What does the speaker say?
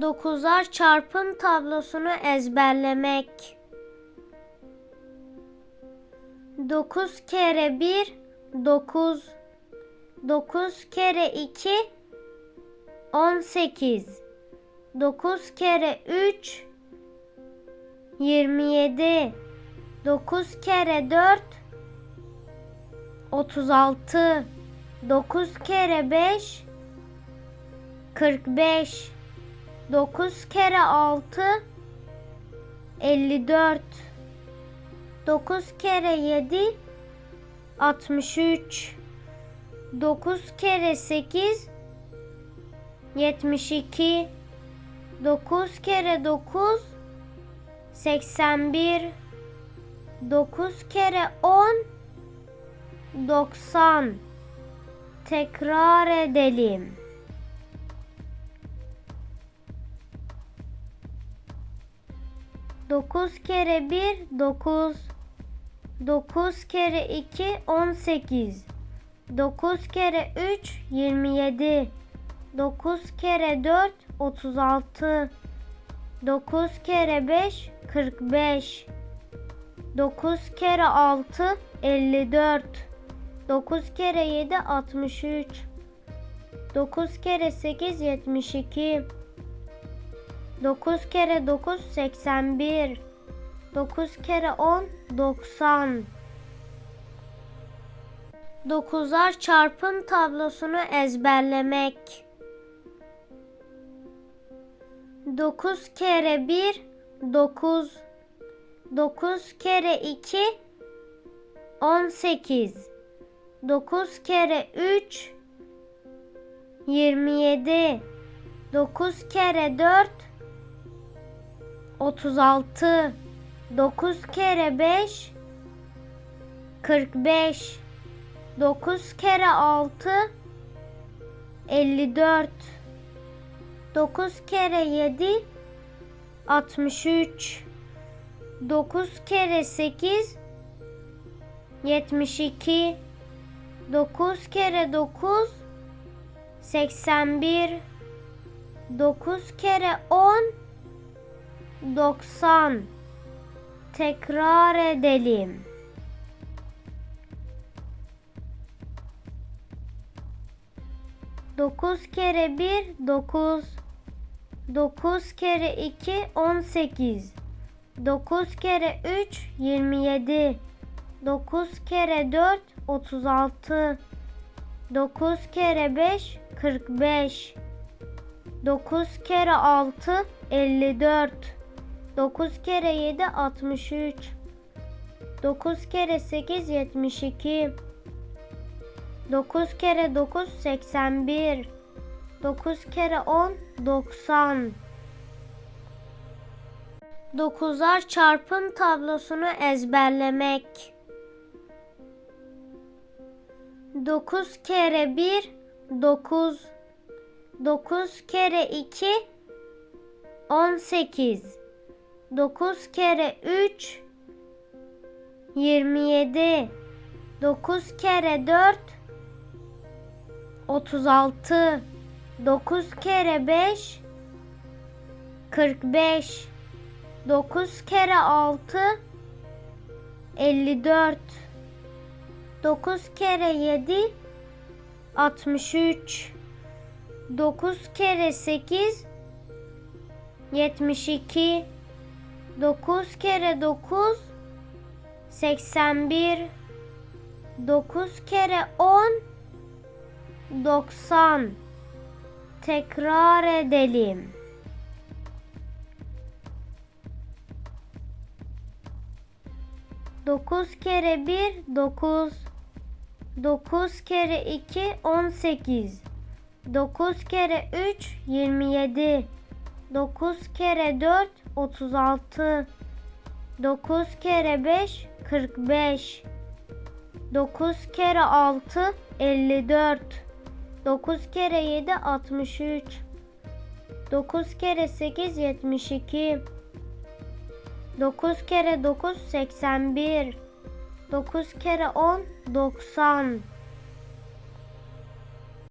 Dokuzar çarpım tablosunu ezberlemek. 9 kere 1 9 9 kere 2 18 9 kere 3 27 9 kere 4 36 9 kere 5 45 9 kere 6 54 9 kere 7 63 9 kere 8 72 9 kere 9 81 9 kere 10 90 Tekrar edelim. Dokuz kere bir dokuz. Dokuz kere iki on sekiz. Dokuz kere üç yirmi yedi. Dokuz kere dört otuz altı. Dokuz kere beş kırk beş. Dokuz kere altı elli dört. Dokuz kere yedi altmış üç. Dokuz kere sekiz yetmiş iki. 9 kere 9 81 9 kere 10 90 Dokuzar çarpım tablosunu ezberlemek. 9 kere 1 9 9 kere 2 18 9 kere 3 27 9 kere 4 36 9 kere 5 45 9 kere 6 54 9 kere 7 63 9 kere 8 72 9 kere 9 81 9 kere 10 90 Tekrar edelim. Dokuz kere bir dokuz. Dokuz kere iki on sekiz. Dokuz kere üç yirmi yedi. Dokuz kere dört otuz altı. Dokuz kere beş kırk beş. Dokuz kere altı elli dört. 9 kere 7 63 9 kere 8 72 9 kere 9 81 9 kere 10 90 Dokuzar çarpım tablosunu ezberlemek. 9 kere 1 9 9 kere 2 18 9 kere 3 27 9 kere 4 36 9 kere 5 45 9 kere 6 54 9 kere 7 63 9 kere 8 72 9 kere 9 81 9 kere 10 90 Tekrar edelim. Dokuz kere bir dokuz. Dokuz kere iki on sekiz. Dokuz kere üç yirmi yedi. Dokuz kere dört 36 9 kere 5 45 9 kere 6 54 9 kere 7 63 9 kere 8 72 9 kere 9 81 9 kere 10 90